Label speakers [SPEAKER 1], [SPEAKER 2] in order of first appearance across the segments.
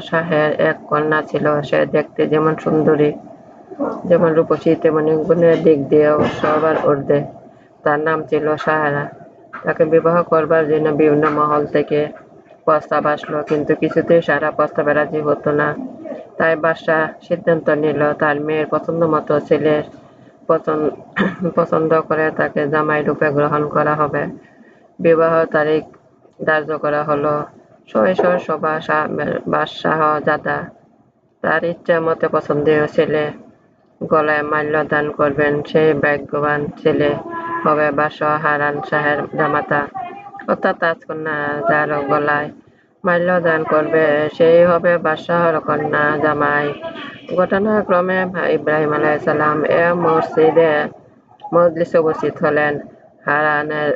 [SPEAKER 1] শাহের এক কন্যা ছিল। সে দেখতে যেমন সুন্দরী, যেমন রূপসী, তেমনি গুণের দিক দিয়েও সবার ঊর্ধ্বে। তার নাম ছিল সাহারা। তাকে বিবাহ করবার জন্য বিভিন্ন মহল থেকে প্রস্তাব আসলো, কিন্তু কিছুতেই সারা প্রস্তাবে রাজি হতো না। তাই বাদশাহ সিদ্ধান্ত নিল, তার মেয়ের পছন্দ মতো ছেলের পছন্দ করে তাকে জামাই রূপে গ্রহণ করা হবে। বিবাহ তারিখ ধার্য করা হলো। শৈশব সভা বাদশাহ জাদা তার ইচ্ছা মতে পছন্দীয় ছেলে গলায় মাল্য দান করবেন সেই ভাগ্যবান ছেলে হবে বাদশাহ হারান শাহের জামাতা। অর্থাৎ রাজকন্যা যার গলায় মাল্য দান করবে, সেই হবে বাদশাহর কন্যা জামাই। ঘটনাক্রমে ইব্রাহিম আলাইসাল্লাম এ মসজিদে মজলিসে উপস্থিত হলেন। হারানের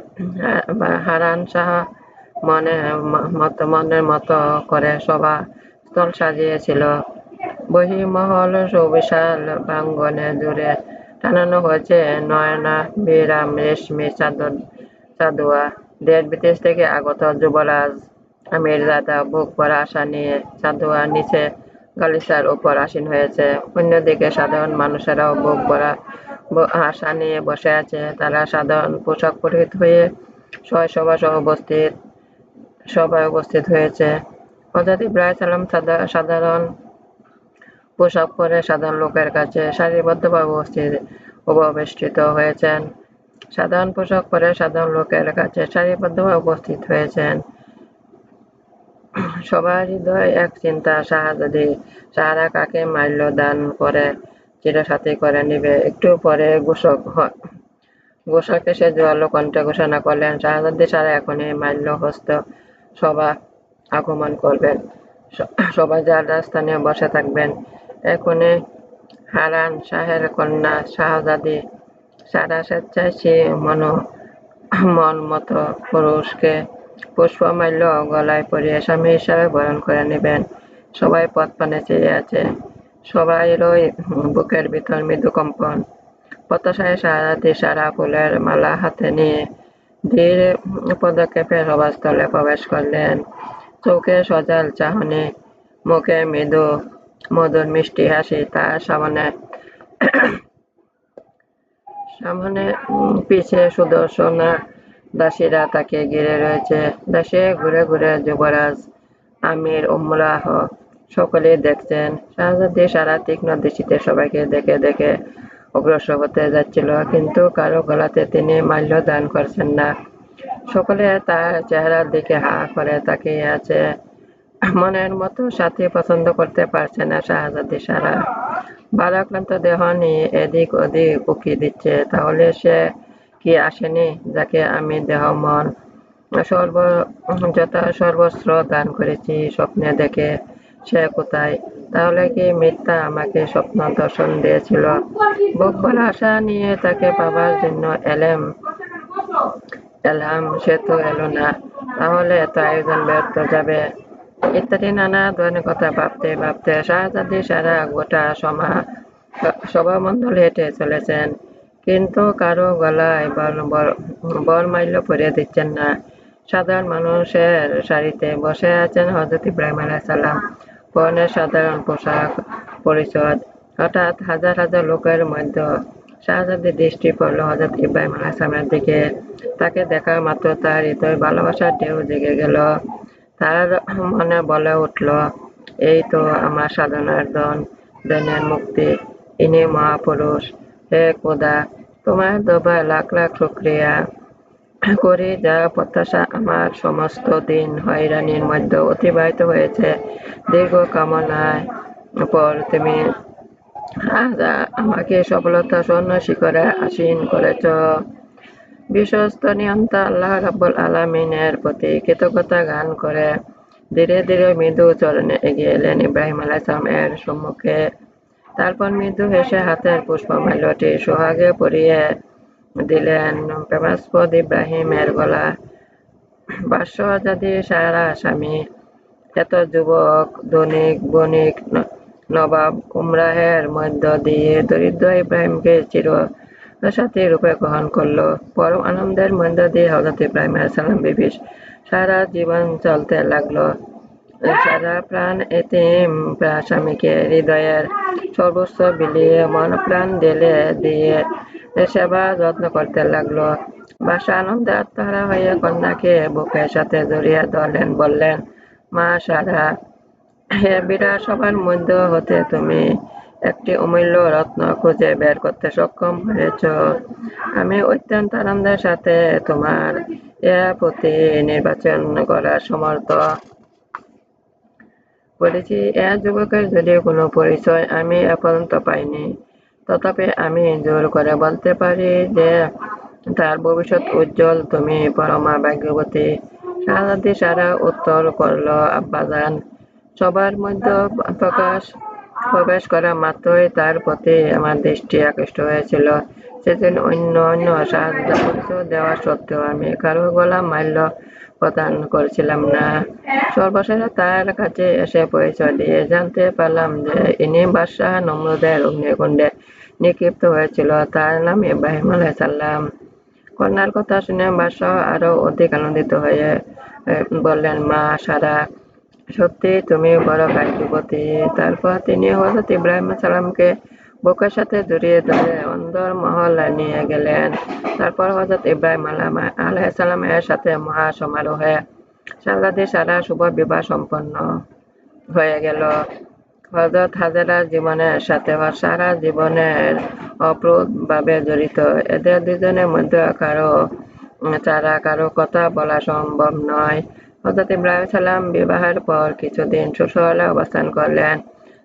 [SPEAKER 1] হারান শাহ মনে, মত, মনের মতো করে সভা স্থল সাজিয়েছিল। বহিমহল সুবিশাল প্রাঙ্গনে জুড়ে টানানো হয়েছে নয়না বিরাম রেশমি, চাদর, চাদুয়া। দেশ বিদেশ থেকে আগত যুবরাজ আমিরজাদা বুক পরা আশা নিয়ে চাদুয়া নিচে গালিচার উপর আসীন হয়েছে। অন্যদিকে সাধারণ মানুষেরাও বুক ভরা আশা নিয়ে বসে আছে। তারা সাধারণ পোশাক পরিহিত হয়ে সভা সহ উপস্থিত, সভায় উপস্থিত হয়েছে। হজরত ইব্রাহিম সালাম সাধারণ পোশাক পরে সাধারণ লোকের কাছে সারিবদ্ধভাবে উপস্থিত, উপবেষ্টিত হয়েছেন। সাধারণ পোশাক পরে সাধারণ লোকের কাছে সারিবদ্ধভাবে উপস্থিত হয়েছেন। সবার হৃদয় এক চিন্তা শাহজাদি সাহারা কাকে মাল্য দান করে, চিরসাথী করে নিবে? একটু পরে ঘোষক ঘোষক সে জোয়ালো কণ্ঠে ঘোষণা করলেন শাহজাদি সারা এখনই মাল্য হস্ত সভা আগমন করবেন। সবাই যার রাজস্থানে বসে থাকবেন। এখনই হারান শাহের কন্যা শাহজাদি সারা স্বেচ্ছায় সে মন মন মতো পুরুষকে পুষ্পমাল্য গলায় পরিয়ে স্বামী হিসাবে বরণ করে নেবেন। সবাই পথ পানে চেয়ে আছে। সবাইরই বুকের ভিতর মৃদু কম্পন। প্রত্যাশায় সারাতে সারা ফুলের মালা হাতে নিয়ে ধীর পদক্ষেপে সভাস্থলে প্রবেশ করলেন। চোখে সজাল চাহনি, মুখে মৃদু মধুর মিষ্টি হাসি, তার সামনে সামনে পিছে সুদর্শনা দাসীরা তাকে ঘিরে রয়েছে। দেশে ঘুরে ঘুরে যুবরাজ, আমির উমরাহ সকলে দেখছেন। শাহজাদি সারা তীক্ষ্ণ দৃষ্টিতে সবাইকে দেখে দেখে অগ্রসর হতে যাচ্ছিল। কিন্তু কারও গলাতে তিনি মাল্য দান করছেন না। সকলে তার চেহারার দিকে হা করে তাকিয়ে আছে। মনের মতো সাথী পছন্দ করতে পারছে না শাহজাদি সারা। বারাক্রান্ত দেহ নিয়ে এদিক ওদিক উকি দিচ্ছে। তাহলে সে কি আসেনি, যাকে আমি দেহ, মন, সর্ব, যথা সর্বস্ব দান করেছি, স্বপ্নে দেখে সে কোথায়? তাহলে কি মিথ্যা আমাকে স্বপ্ন দর্শন দিয়েছিল? বুক আশা নিয়ে তাকে পাবার জন্য এলেম। এলাম, সে তো এলো না। তাহলে এত আয়োজন ব্যর্থ যাবে? ইত্যাদি নানা ধরনের কথা ভাবতে ভাবতে শাহজাদি সারা গোটা সমা, সভামণ্ডল হেঁটে চলেছেন। কিন্তু কারও গলায় বরমাল্য পরিয়ে দিচ্ছেন না। সাধারণ মানুষের সারিতে বসে আছেন হজরত ইব্রাহিম আলাইসাল্লাম পরনের সাধারণ পোশাক পরিচয় হঠাৎ হাজার হাজার লোকের মধ্যে শাহজাদির দৃষ্টি পড়ল হজরত ইব্রাহিম আলাইসালামের দিকে। তাকে দেখা মাত্র তার হৃদয় ভালোবাসার ঢেউ জেগে গেল। তার মনে বলে উঠল, এই তো আমার সাধনার দন দেনের মুক্তি। ইনি মহাপুরুষ। হে কোদা তোমার দোবা লাখ লাখ শুক্রিয়া করি যা প্রত্যাশা আমার সমস্ত দিন হয়রানির মধ্যে অতিবাহিত হয়েছে। দীর্ঘ কামনায় পর তুমি আমাকে সফলতা স্বর্ণ শিখরে আসীন করেছ। বিশ্বস্ত নিয়ন্তা আল্লাহ রাব্বুল আলমিনের প্রতি কৃতজ্ঞতা গান করে ধীরে ধীরে মৃদু চরণে এগিয়ে এলেন ইব্রাহিম আলাইসলাম এর সম্মুখে। তারপর মৃদু হেসে হাতের পুষ্পমাল্যটি সোহাগে পরিয়ে দিলেন প্রেমাস্পদ ইব্রাহিমের গলা। বাস্য যদি সারা স্বামী এত যুবক, ধনিক, বণিক নবাব, উমরাহের মধ্য দিয়ে দরিদ্র ইব্রাহিমকে চির সাথী রূপে গ্রহণ করল। পরম আনন্দের মধ্য দিয়ে হজরত ইব্রাহিম সালাম বিবি সারা জীবন চলতে লাগল। সারা প্রাণ এতিম স্বামীকে হৃদয়ের সর্বোচ্চ বিলিয়ে মন প্রাণ ঢেলে দিয়ে সেবা যত্ন করতে লাগল। বাসা আনন্দে আত্মহারা হয়ে কন্যাকে বুকের সাথে জড়িয়ে ধরলেন, বললেন, মা সারা, হে বিরাট সবার মধ্যে হতে তুমি একটি অমূল্য রত্ন খুঁজে বের করতে সক্ষম হয়েছ। আমি অত্যন্ত আনন্দের সাথে তোমার এ প্রতি নির্বাচন করার সমর্থ বলেছি এ যুবকের যদি কোনো পরিচয় আমি এ পর্যন্ত পাইনি। তথাপি আমি জোর করে বলতে পারি যে, তার ভবিষ্যৎ উজ্জ্বল, তুমি পরমা ভাগ্যবতী। শাহাদি সারা উত্তর করল আব্বাজান। সবার মধ্যে প্রকাশ, প্রবেশ করা মাত্রই তার প্রতি আমার দৃষ্টি আকৃষ্ট হয়েছিল। সেদিন অন্য অন্য সাহায্য দেওয়া সত্ত্বেও আমি কারও গলা মাল্য প্রদান করছিলাম না। সর্বশেষে তার কাছে এসে পরিচয় দিয়ে জানতে পারলাম যে ইনি বাদশাহ নমরুদের অগ্নিকুণ্ডে নিক্ষিপ্ত হয়েছিল। তার নাম ইব্রাহিম আলাইসাল্লাম কন্যার কথা শুনে বাদশাহ আরও অধিক আনন্দিত হয়ে বললেন, মা, সারা সত্যি তুমি বড় ভাগ্যবতী। তারপর তিনি হজরত ইব্রাহিম সালামকে বুকের সাথে জড়িয়ে ধরে অন্দর মহল নিয়ে গেলেন। তারপর হজরত ইব্রাহিম সালামের সাথে মহা সমারোহে সারা শুভ বিবাহ সম্পন্ন হয়ে গেল। হজরত হাজারা জীবনের সাথে সারা জীবনের অপ্রুত ভাবে জড়িত। এদের দুজনের মধ্যে কারও ছাড়া কারও কথা বলা সম্ভব নয়। হজরত ইব্রাহিম সালাম বিবাহের পর কিছুদিন শ্বশুরালে অবস্থান করলেন।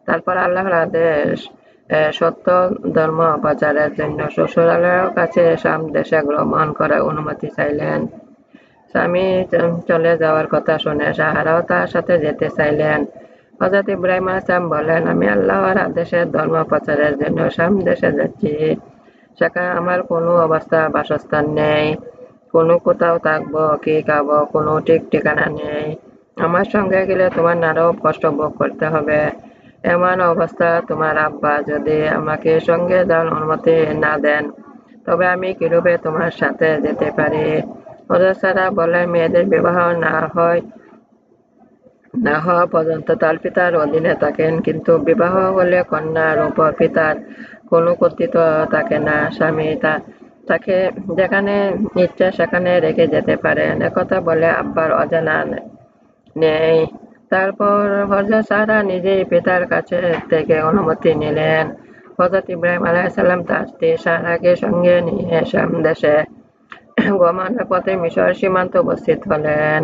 [SPEAKER 1] তারপর আল্লাহর আদেশ সত্য ধর্ম প্রচারের জন্য শ্বশুরালয়ের কাছে সাম দেশে ভ্রমণ করার অনুমতি চাইলেন। স্বামী চলে যাওয়ার কথা শুনে সাহারাও তার সাথে যেতে চাইলেন। হজরত ইব্রাহিম আসলাম বলেন, আমি আল্লাহর আদেশের ধর্ম প্রচারের জন্য সাম দেশে যাচ্ছি। সেখানে আমার কোনো অবস্থা বাসস্থান নেই। কোনো কোথাও থাকব, কি খাব, কোনো ঠিক ঠিকানা নেই। আমার সঙ্গে গেলে তোমার নারও কষ্ট ভোগ করতে হবে। এমন অবস্থা তোমার আব্বা যদি আমাকে সঙ্গে যাওয়ার অনুমতি না দেন, তবে আমি কিরূপে তোমার সাথে যেতে পারি? ওদের সারা বলে মেয়েদের বিবাহ না হয়, না হওয়া পর্যন্ত তার পিতার অধীনে থাকেন, কিন্তু বিবাহ হলে কন্যার উপর পিতার কোনো কর্তৃত্ব থাকে না, স্বামী তা তাকে যেখানে ইচ্ছা সেখানে রেখে যেতে পারেন। একথা বলে আব্বার অজানা নেই। তারপর হজরত সারা নিজেই পিতার কাছে থেকে অনুমতি নিলেন। হজরত ইব্রাহিম আলাইসাল্লাম তার স্ত্রী সারাকে সঙ্গে নিয়ে দেশে গমনের পথে মিশর সীমান্ত উপস্থিত হলেন।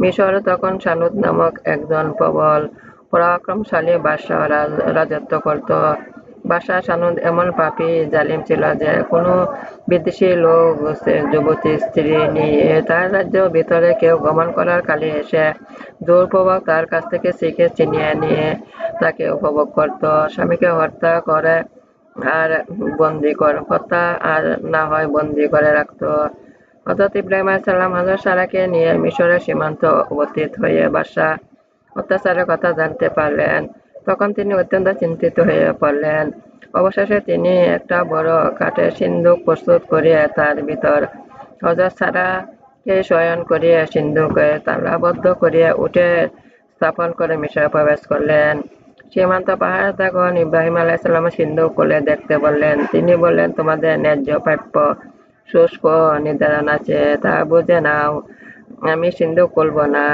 [SPEAKER 1] মিশর তখন সানুদ নামক একজন প্রবল, পরাক্রমশালী বাদশাহ রাজত্ব করত। বাসা সানন্দ এমন পাপি, জালিম ছিল যে কোনো বিদেশি লোক যুবতী, স্ত্রী নিয়ে তার রাজ্য ভিতরে কেউ গমন করার কালে এসে জোরপূর্বক তার কাছ থেকে শিখে চিনিয়ে নিয়ে তাকে উপভোগ করত। স্বামীকে হত্যা করে আর বন্দি কর হত্যা আর না হয় বন্দি করে রাখতো। হজরত ইব্রাহিম সাল্লাম হজরত সারাকে নিয়ে মিশরের সীমান্ত উপস্থিত হয়ে বাসা অত্যাচারের কথা জানতে পারলেন। তখন তিনি অত্যন্ত চিন্তিত হয়ে পড়লেন। অবশেষে তিনি একটা বড় কাঠের সিন্ধুক প্রস্তুত করিয়ে তার ভিতর হজরত সারাকে শয়ন করিয়ে সিন্ধুকে তালাবদ্ধ করিয়ে উঠে স্থাপন করে মিশরে প্রবেশ করলেন। সীমান্ত পাহাড় তখন ইব্রাহিম আলাইসাল্লাম সিন্ধু কোলে দেখতে বললেন, তিনি বললেন, তোমাদের ন্যায্য প্রাপ্য, শুষ্ক নির্ধারণ আছে, তা বুঝে নাও, আমি সিন্ধু করব না।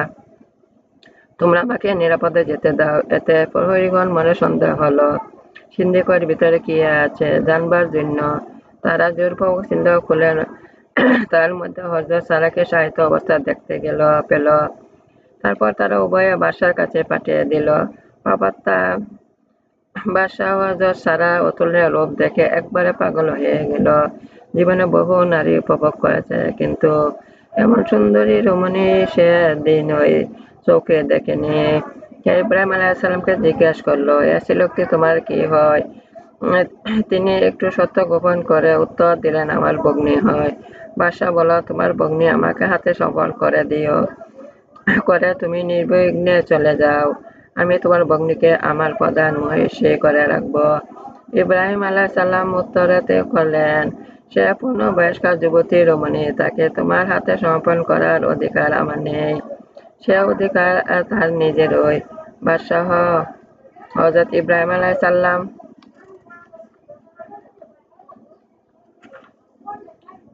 [SPEAKER 1] তোমরা আমাকে নিরাপদে যেতে দাও, এতে প্রহরীগণ মনে সন্দেহ হলো। সিন্ধিকর ভিতরে কি আছে জানবার জন্য? তারা জোরপূর্বক সিন্ধু খুলে তার মধ্যে হজরত সারাকে সাহিত্য অবস্থা দেখতে গেল, পেল। তারপর তারা উভয়ে বাসার কাছে পাঠিয়ে দিল। পাপাত্তা বাসা হজরত সারা অতুলের রূপ দেখে একবারে পাগল হয়ে গেল। জীবনে বহু নারী উপভোগ করেছে, কিন্তু এমন সুন্দরী রমণী সে দিন ওই চোখে দেখেনি। ইব্রাহিম আলাইসাল্লামকে জিজ্ঞেস করল এসি লোকটি তোমার কি হয়? তিনি একটু সত্য গোপন করে উত্তর দিলেন, আমার বগ্নি হয়। বাসা বলো তোমার বগ্নি আমাকে হাতে সফল করে দিও। করে তুমি নির্বিঘ্নে চলে যাও। আমি তোমার বগ্নিকে আমার প্রধান মহিষী করে রাখব। ইব্রাহিম আলাহ সাল্লাম উত্তরেতে করলেন, সে পূর্ণবয়স্ক যুবতী রমণী, তাকে তোমার হাতে সমর্পণ করার অধিকার আমার নেই। সে অধিকার তার নিজেরই বাদশাহ হজরত ইব্রাহিম আলাই সাল্লাম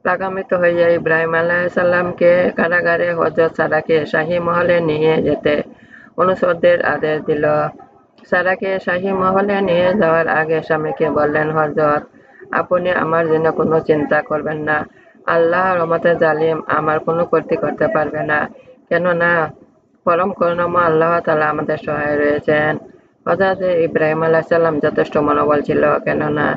[SPEAKER 1] রাগান্বিত হইয়া ইব্রাহিম আলাইসাল্লামকে কারাগারে হজরত সারাকে শাহী মহলে নিয়ে যেতে অনুসরদের আদেশ দিল। সারাকে শাহী মহলে নিয়ে যাওয়ার আগে স্বামীকে বললেন হজরত আপনি আমার জন্য কোনো চিন্তা করবেন না। আল্লাহ রহমতে জালিম আমার কোনো ক্ষতি করতে পারবে না। কেননা পরম করুণাময় আল্লাহ তালা আমাদের সহায় রয়েছেন। হজরত ইব্রাহিম আলাহিসাল্লাম যথেষ্ট মনোবল ছিল, কেননা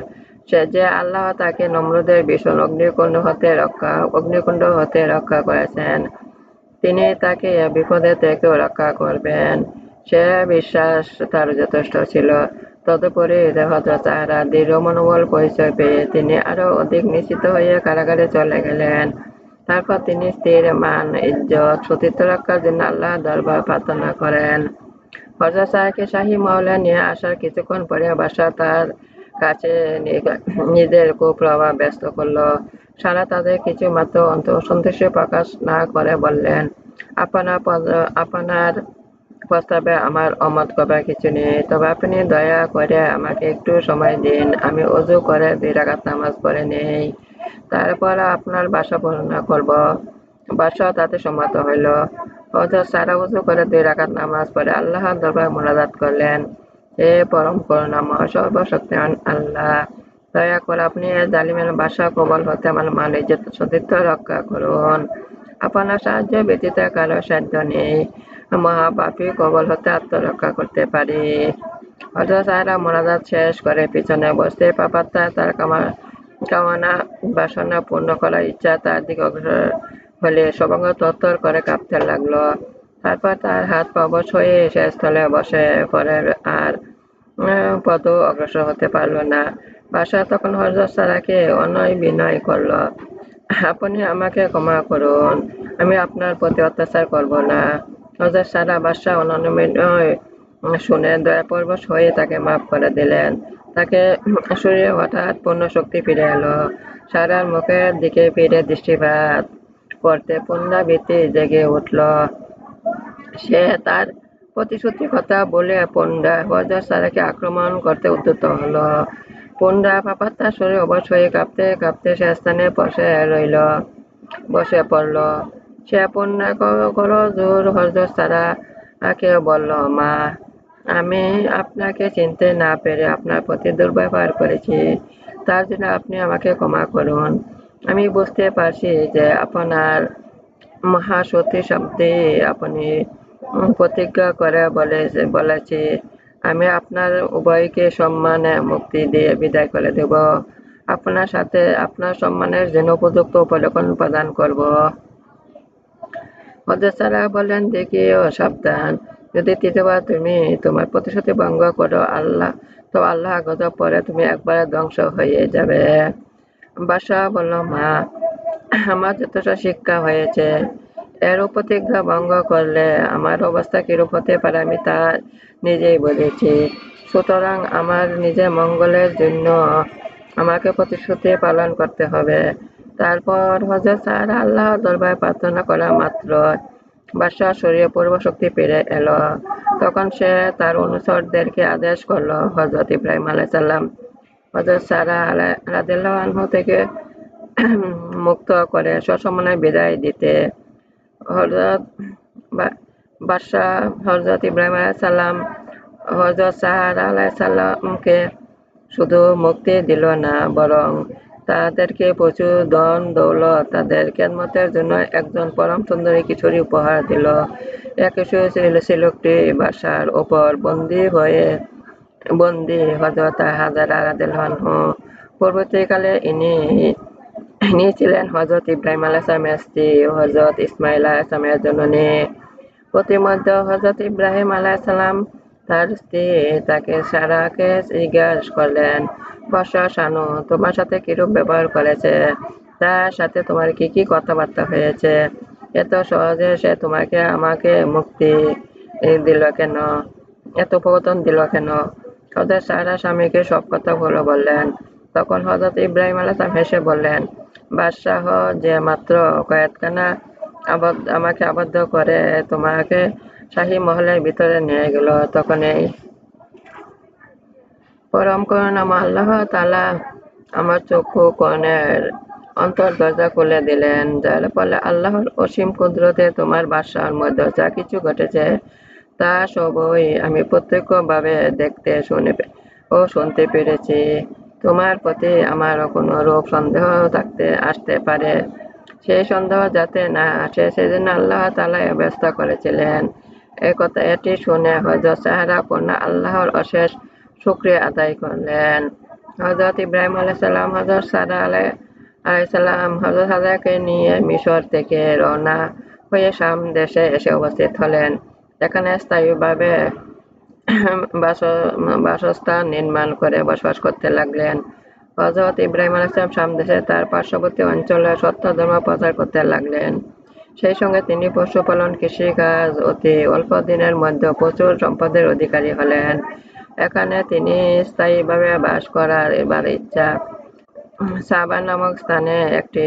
[SPEAKER 1] সে যে আল্লাহ তাকে নমরুদের ভীষণ অগ্নিকুণ্ড হতে রক্ষা, অগ্নিকুণ্ড হতে রক্ষা করেছেন, তিনি তাকে বিপদে থেকেও রক্ষা করবেন। সে বিশ্বাস তার যথেষ্ট ছিল। তদুপরি হজরত তাহারা দৃঢ় মনোবল পরিচয় পেয়ে তিনি আরও অধিক নিশ্চিত হয়ে কারাগারে চলে গেলেন। তারপর তিনি স্থির মান, ইজ্জত সতীর্থ রক্ষার জন্য আল্লাহ দরবার প্রার্থনা করেন। হজরত সাহেবকে শাহী মহলে নিয়ে আসার কিছুক্ষণ পরে বাসা তার কাছে নিজের কুপ্রভাব ব্যস্ত করল। সারা তাদের কিছু মাত্র অসন্তুষ্ট প্রকাশ না করে বললেন, আপনার আপনার প্রস্তাবে আমার অমত করবার কিছু নেই। তবে আপনি দয়া করে আমাকে একটু সময় দিন। আমি অজু করে দুই রাখাত নামাজ পড়ে নেই। তারপর আপনার বাসা বর্ণনা করব। বাসা তাতে সম্মত হইল। হজরত সারা উজু করে দুই রাখাত নামাজ পড়ে আল্লাহ দরবার মোনাজাত করলেন। হে পরম করুণাময় সর্বশক্তিমান আল্লাহ, দয়া করে আপনি জালিমের বাসা কবল হতে আমার মান ইজ্জত সতীর্থ রক্ষা করুন। আপনার সাহায্য ব্যতীত কারও সাধ্য নেই। মহাপাপী কবল হতে আত্মরক্ষা করতে পারি। হজরত সাহেরা মোনাজাত শেষ করে পিছনে বসতে পাপাত্তা তার কামা কামনা, বাসনা পূর্ণ করার ইচ্ছা তার দিকে অগ্রসর হলে সবঙ্গ তত্তর করে কাঁপতে লাগল। তারপর তার হাত পবশ হয়ে সে স্থলে বসে পরে আর পদ অগ্রসর হতে পারল না। বাসা তখন হজরত সারাকে অনয় বিনয় করল। আপনি আমাকে ক্ষমা করুন, আমি আপনার প্রতি অত্যাচার করব না। হজরত সারা বাদশাহ অনয় শুনে দয়াপরবশ হয়ে তাকে মাফ করে দিলেন। তাকে শরীরে হঠাৎ পূর্ণ শক্তি ফিরে এলো। সারার মুখের দিকে ফিরে দৃষ্টিপাত করতে পুনরাবৃত্তি জেগে উঠল। সে তার প্রতিশ্রুতি কথা বলে পন্ডা হজরত সারাকে আক্রমণ করতে উদ্যত হলো। পন্ডা পাপাত্তার শরীর অবশ হয়ে কাঁপতে কাঁপতে সে স্থানে বসে রইল, বসে পড়ল। সে পন্ডা করো জোর হজরত সারাকে বলল, মা আমি আপনাকে চিনতে না পেরে আপনার প্রতি দুর্ব্যবহার করেছি। তার জন্য আপনি আমাকে ক্ষমা করুন। আমি বুঝতে পারছি যে আপনার মহাসতী শব্দে আপনি প্রতিজ্ঞা করে বলে, বলেছি, আমি আপনার উভয়কে সম্মানে মুক্তি দিয়ে বিদায় করে দেব। আপনার সাথে আপনার সম্মানের জন্য উপযুক্ত উপলক্ষণ প্রদান করব। হজরত বলেন দেখিও সাবধান। যদি তৃতীয়বার তুমি তোমার প্রতিশ্রুতি ভঙ্গ করো, আল্লাহ তো আল্লাহ গজব পরে তুমি একবারে ধ্বংস হয়ে যাবে। বাসা বলল, মা, আমার যথেষ্ট শিক্ষা হয়েছে, এর প্রতিজ্ঞা ভঙ্গ করলে আমার অবস্থা কিরূপ হতে পারে আমি তা নিজেই বলেছি। সুতরাং আমার নিজের মঙ্গলের জন্য আমাকে প্রতিশ্রুতি পালন করতে হবে। তারপর হজরত স্যার আল্লাহ দরবার প্রার্থনা করা মাত্র। বাদশাহ শরীরে পূর্ব শক্তি পেরে এলো। তখন সে তার অনুসরদেরকে আদেশ করল হজরত ইব্রাহিম আলাইসাল্লাম হজরত সারা আলাহ থেকে মুক্ত করে সসম্মানে বিদায় দিতে। হজরত বাদশাহ হজরত ইব্রাহিম আলাইসাল্লাম হজরত সাহার আলাইসাল্লামকে শুধু মুক্তি দিল না, বরং তাদেরকে প্রচুর ধন দৌলত তাদের কেদমতের জন্য একজন পরম সুন্দরী কিশোরী উপহার দিল। এক ছেলেটি বাসার ওপর বন্দি হয়ে, বন্দি হজরত হাজার আরাদেলহু পরবর্তীকালে ইনি ইনি ছিলেন হজরত ইব্রাহিম আলাইসলামের স্ত্রী, হজরত ইসমাইল আলাইসলামের জননী। প্রতিমধ্যে হজরত ইব্রাহিম আলাইসালাম তার স্ত্রী তাকে সারাকে জিজ্ঞাসা করলেন বর্ষা শানু, তোমার সাথে কিরূপ ব্যবহার করেছে? তার সাথে তোমার কি কি কথাবার্তা হয়েছে? এত সহজে সে তোমাকে আমাকে মুক্তি দিল কেন? এত উপকথন দিল কেন? ওদের সারা স্বামীকে সব কথা বলে বললেন। তখন হজরত ইব্রাহিম আলাইসালাম হেসে বললেন, বাদশাহ যে মাত্র কয়েকখানা আবদ্ধ আমাকে আবদ্ধ করে তোমাকে শাহী মহলের ভিতরে নিয়ে গেল। তখন এই পরম করুণাম আল্লাহ তালা আমার চক্ষু কনের অন্তর দরজা খুলে দিলেন। যার ফলে আল্লাহর অসীম কুদরতে তোমার বাসার মধ্যে যা কিছু ঘটেছে তা সবই আমি প্রত্যক্ষভাবে দেখতে শুনে ও শুনতে পেরেছি। তোমার প্রতি আমার কোনো রূপ সন্দেহ থাকতে আসতে পারে। সেই সন্দেহ যাতে না আসে, সেজন্য আল্লাহ তালা ব্যবস্থা করেছিলেন। কথা এটি শুনে হজরত সাহারা কন্যা আল্লাহর অশেষ শুক্রিয়া আদায় করলেন। হজরত ইব্রাহিম আলাইসাল্লাম হজরত সারা আলাই আলাইসাল্লাম হজরত হাজাকে নিয়ে মিশর থেকে রওনা হয়ে শাম দেশে এসে উপস্থিত হলেন। এখানে স্থায়ীভাবে বাস- বাসস্থান নির্মাণ করে বসবাস করতে লাগলেন। হজরত ইব্রাহিম আলাইসালাম শাম দেশে তার পার্শ্ববর্তী অঞ্চলে সত্য ধর্ম প্রচার করতে লাগলেন। সেই সঙ্গে তিনি পশুপালন, কৃষিকাজ অতি অল্প দিনের মধ্যে প্রচুর সম্পদের অধিকারী হলেন। এখানে তিনি স্থায়ীভাবে বাস করার এবার ইচ্ছা। সাবা নামক স্থানে একটি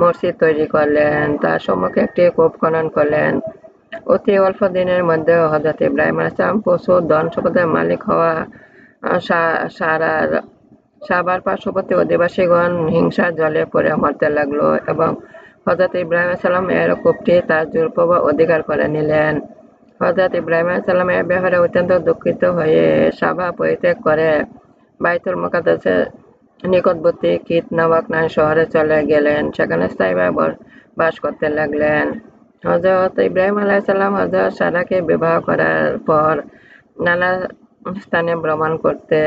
[SPEAKER 1] মসজিদ তৈরি করলেন, তার সম্মুখে একটি কূপ খনন করলেন। অতি অল্প দিনের মধ্যে হজরত ইব্রাহিম আলাইসালাম প্রচুর ধন সম্পদের মালিক হওয়া সারার, সাবার পার্শ্ববর্তী অধিবাসীগণ হিংসার জলে পড়ে মরতে লাগল এবং হজরত ইব্রাহিম সাল্লাম এর কূপটি তার জোরপূর্বক অধিকার করে নিলেন। হজরত ইব্রাহিম সাল্লাম এর ব্যাপারে অত্যন্ত দুঃখিত হয়ে সাবা পরিত্যাগ করে বাইতুল মোকাদ্দাসের নিকটবর্তী কিত নামক নাম শহরে চলে গেলেন। সেখানে স্থায়ীভাবে বাস করতে লাগলেন। হজরত ইব্রাহিম আলাইসাল্লাম হজরত সারাকে বিবাহ করার পর নানা স্থানে ভ্রমণ করতে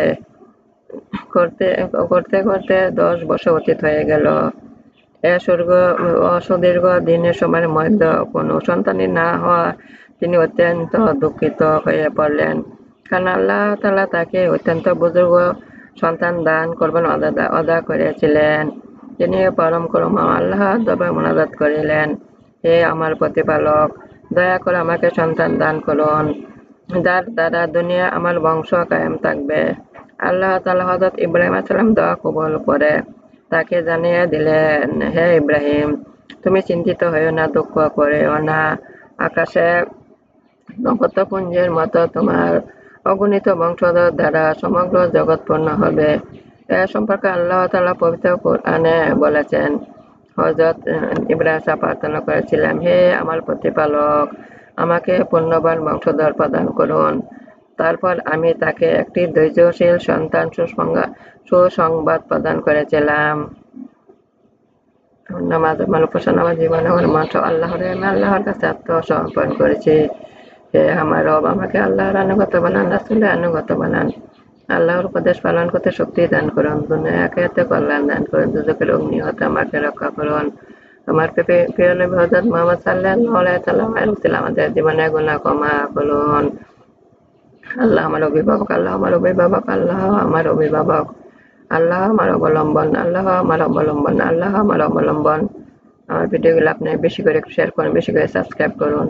[SPEAKER 1] করতে করতে করতে দশ বছর অতীত হয়ে গেল। সুদীর্ঘ সুদীর্ঘ দিনের সময়ের মধ্যে কোনো সন্তানই না হওয়া তিনি অত্যন্ত দুঃখিত হয়ে পড়লেন। কারণ আল্লাহ তালা তাকে অত্যন্ত বুজুর্গ সন্তান দান করবেন অদা করেছিলেন। তিনি পরম করম আল্লাহ তবে মোনাজাত করিলেন। হে আমার প্রতিপালক, দয়া করে আমাকে সন্তান দান করুন। যার দ্বারা দুনিয়া আমার বংশ কায়েম থাকবে। আল্লাহ তালা হজরত ইব্রাহিম আসসালাম দোয়া কবল করে। তাকে জানিয়ে দিলেন, হে ইব্রাহিম, তুমি চিন্তিত হয়েও না, দুঃখ করেও না। আকাশে নক্ষত্রপুঞ্জের মতো তোমার অগণিত বংশধর দ্বারা সমগ্র জগৎ পূর্ণ হবে। এ সম্পর্কে আল্লাহ তালা পবিত্র কোরআনে বলেছেন হজরত ইব্রাহিম সাহা প্রার্থনা করেছিলাম হে আমার প্রতিপালক, আমাকে পূর্ণবান বংশধর প্রদান করুন। তারপর আমি তাকে একটি ধৈর্যশীল সন্তান সুসংবাদ সুসংবাদ প্রদান করেছিলাম। নামাজ আমার উপাসনা আমার জীবনে আমার মাত্র আল্লাহর আমি আল্লাহর কাছে আত্মসমর্পণ করেছি। হে আমার রব, আমাকে আল্লাহর আনুগত বানান, রাসুলের আনুগত বানান। আল্লাহর উপদেশ পালন করতে শক্তি দান করুন। দুনিয়াকে এতে কল্যাণ দান করুন। দুজকের অগ্নি হতে আমাকে রক্ষা করুন। আমার প্রিয়- নবী হজরত মোহাম্মদ সাল্লাল্লাহু আলাইহি সাল্লাম আমাদের জীবনে গুনাহ ক্ষমা করুন। আল্লাহ আমার অভিভাবক আল্লাহ আমার অভিভাবক আল্লাহ আমার অভিভাবক আল্লাহ আমার অবলম্বন আল্লাহ আমার অবলম্বন আল্লাহ আমার অবলম্বন আমার ভিডিওগুলো আপনি বেশি করে শেয়ার করুন, বেশি করে সাবস্ক্রাইব করুন।